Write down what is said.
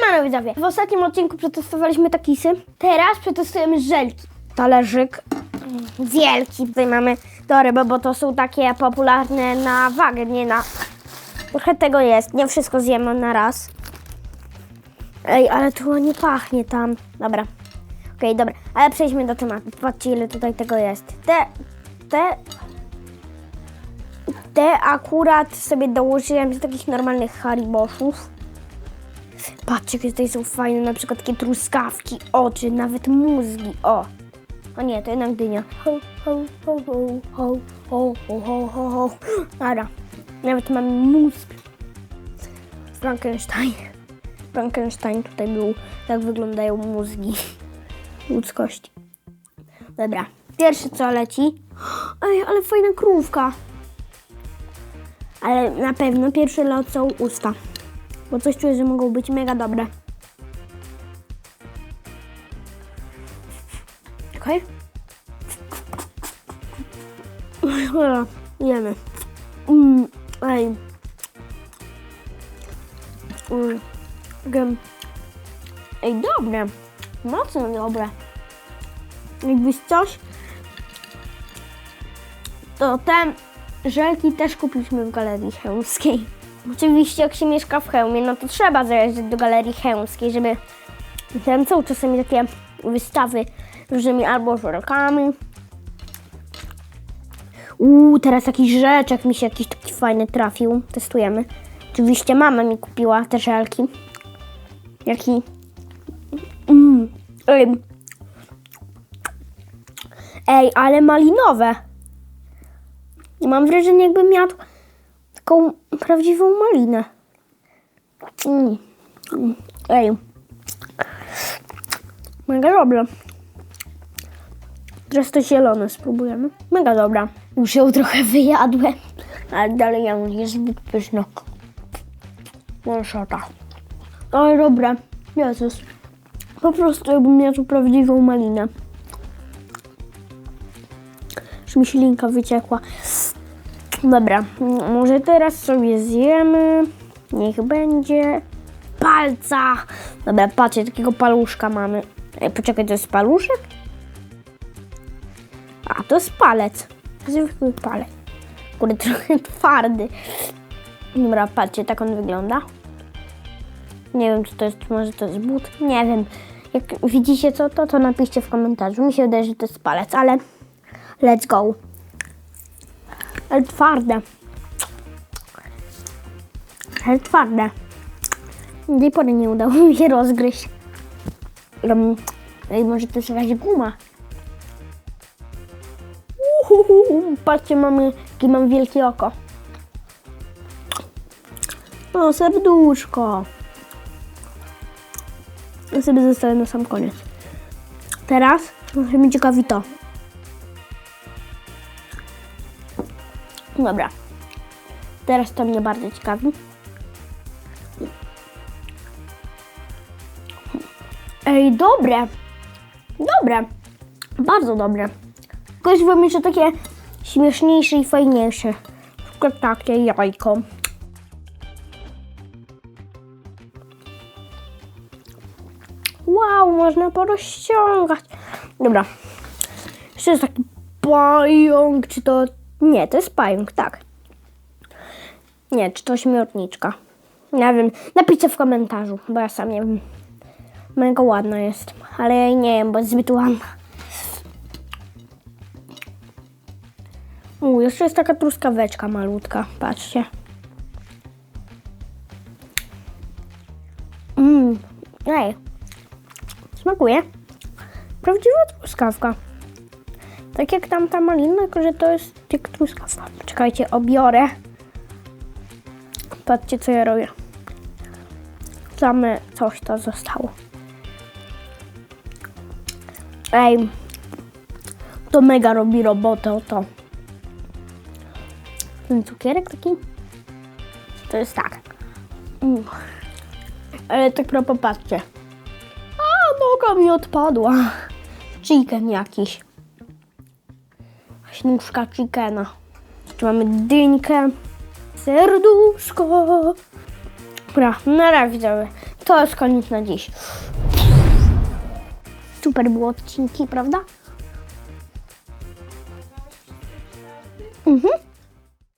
Siemano widzowie! W ostatnim odcinku przetestowaliśmy takisy. Teraz przetestujemy żelki. Talerzyk mm, wielki. Tutaj mamy torby, bo to są takie popularne na wagę, nie na... Trochę tego jest. Nie wszystko zjemy na raz. Ej, ale tu nie pachnie tam. Dobra. Okej, dobra. Ale przejdźmy do tematu. Patrzcie, ile tutaj tego jest. Te... Te... Te akurat sobie dołożyłem z takich normalnych hariboszów. Patrzcie, jakie tutaj są fajne, na przykład takie truskawki, oczy, nawet mózgi, o. O nie, to jednak dynia. Ho, ho, ho, ho, ho, ho, ho, ho, ho. Dobra, nawet mamy mózg. Frankenstein. Frankenstein tutaj był, tak wyglądają mózgi ludzkości. Dobra, pierwsze co leci. Ej, ale fajna krówka. Ale na pewno pierwsze lecą usta. Bo coś czuję, że mogą być mega dobre. Okej? Okay? Jemy. Mm, ej. Mm, Ej, dobre. Mocno dobre. Jakbyś coś, to te żelki też kupiliśmy w Galerii Chełmskiej. Oczywiście jak się mieszka w Chełmie, no to trzeba zajeżdżać do Galerii Chełmskiej, żeby tam są czasami takie wystawy z różnymi albo żelkami. Uuu, teraz jakiś rzeczek mi się jakiś taki fajny trafił. Testujemy. Oczywiście mama mi kupiła te żelki. Jaki... Mm. Ej. Ej, ale malinowe. Mam wrażenie, jakbym miał taką prawdziwą malinę. Mm. Ej. Mega dobre. Teraz to zielone spróbujemy. Mega dobra. Już ją trochę wyjadłem, ale dalej ją jest zbyt pyszna. Monszota. Ale dobre. Jezus. Po prostu jakbym miał tu prawdziwą malinę. Już mi się linka wyciekła. Dobra, może teraz sobie zjemy. Niech będzie. Palca! Dobra, patrzcie, takiego paluszka mamy. Ej, poczekaj, to jest paluszek? A, to jest palec. Zwykły palec. Kurde, trochę twardy. Dobra, patrzcie, tak on wygląda. Nie wiem, czy to jest, może to jest but. Nie wiem. Jak widzicie co to, to napiszcie w komentarzu. Mi się wydaje, że to jest palec, ale let's go. Ale twarde. Ale twarde. Do tej pory nie udało mi się rozgryźć. Um, ej, może to jest jakaś guma. Uhuhu, patrzcie, mamy, jakie mam wielkie oko. O, serduszko. Ja sobie zostawię na sam koniec. Teraz musimy ciekawi to. Dobra. Teraz to mnie bardzo ciekawi. Ej, dobre. Dobre. Bardzo dobre. Tylko wam jeszcze takie śmieszniejsze i fajniejsze. Na przykład takie jajko. Wow, można porozciągać. Dobra. Jeszcze jest taki pająk, czy to... Nie, to jest pająk, tak. Nie, czy to śmiorniczka. Nie wiem. Napiszcie w komentarzu, bo ja sam nie wiem. Mega ładna jest, ale ja nie wiem, bo jest zbyt ładna. U, jeszcze jest taka truskaweczka malutka, patrzcie. Mmm, ej, smakuje. Prawdziwa truskawka. Tak jak tamta malina, tylko że to jest jak truskawka. Czekajcie, obiorę. Patrzcie, co ja robię. Same coś to zostało. Ej, to mega robi robotę o to. Ten cukierek taki? To jest tak. Ale tak propos, patrzcie. A, noga mi odpadła. Chicken jakiś. Śnuszka chickena. Tu mamy dynkę. Serduszko. Dobra, na razie to jest koniec na dziś. Super było odcinki, prawda? Mhm.